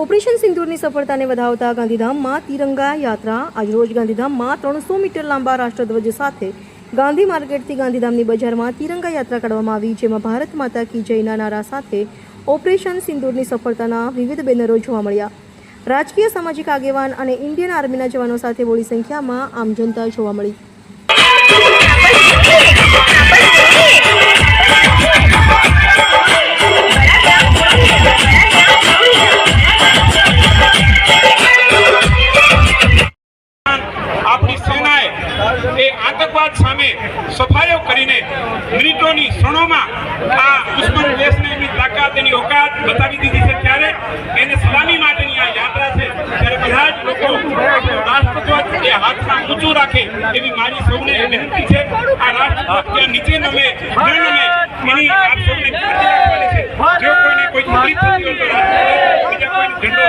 Operation સિંદૂરની સફળતાને વધાવતા ગાંધીધામમાં તિરંગા યાત્રા આજરોજ ગાંધીધામમાં ત્રણસો મીટર લાંબા રાષ્ટ્રધ્વજ સાથે ગાંધી માર્કેટથી ગાંધીધામની બજારમાં તિરંગા યાત્રા કાઢવામાં આવી, જેમાં ભારત માતા કી જયના નારા સાથે ઓપરેશન સિંદૂરની સફળતાના વિવિધ બેનરો જોવા મળ્યા. રાજકીય સામાજિક આગેવાન અને ઇન્ડિયન આર્મીના જવાનો સાથે મોટી સંખ્યામાં આમ જનતા જોવા મળી. કરીને મિનિટોની ક્ષણોમાં આ દુશ્મન દેશને એની તાકાત, એની ઓકાત બતાવી દીધી છે. ત્યારે એને સલામી માટેની આ યાત્રા છે. ત્યારે બધા જ લોકો રાષ્ટ્રધ્વજ એ હાથમાં ઊંચું રાખે એવી મારી સૌને વિનંતી છે. આ રાષ્ટ્રધ્વજ ત્યાં નીચે નમે, ન નમે, એની આપ સૌને જો કોઈને કોઈ તકલીફ થતી હોય તો બીજા કોઈને ઝંડો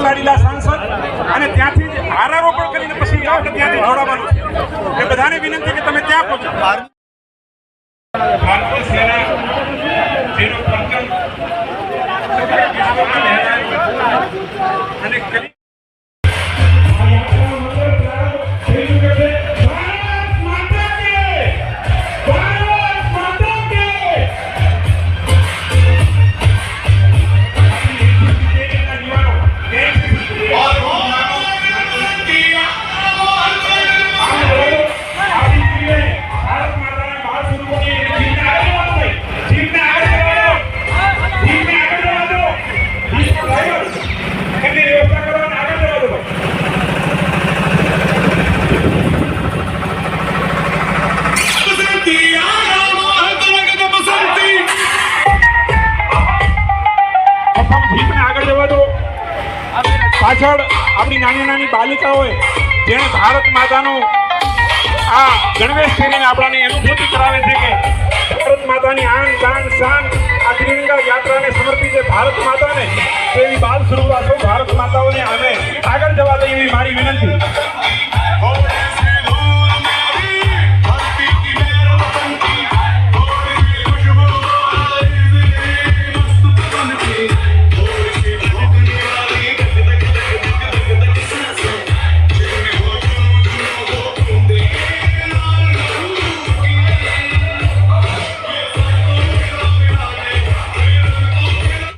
લોકલાડીલા સાંસદ અને ત્યાંથી જ કરીને પછી આપણે ત્યાંથી જોડાવાનું છે. એટલે બધાને વિનંતી કે તમે ત્યાં પહોંચો. ભારતીય અને કરી આગળ જવા દો. પાછળ આપણી નાની નાની બાલિકાઓએ જેણે ભારત માતાનો આ ગણવેશ કરીને આપણાને અનુભૂતિ કરાવે છે કે ભારત માતાની આન, દાન, શાન, આ ત્રિરંગા યાત્રાને સમર્પિત છે ભારત માતાને. તેવી બાલ સ્વરૂપ ભારત માતાઓને અમે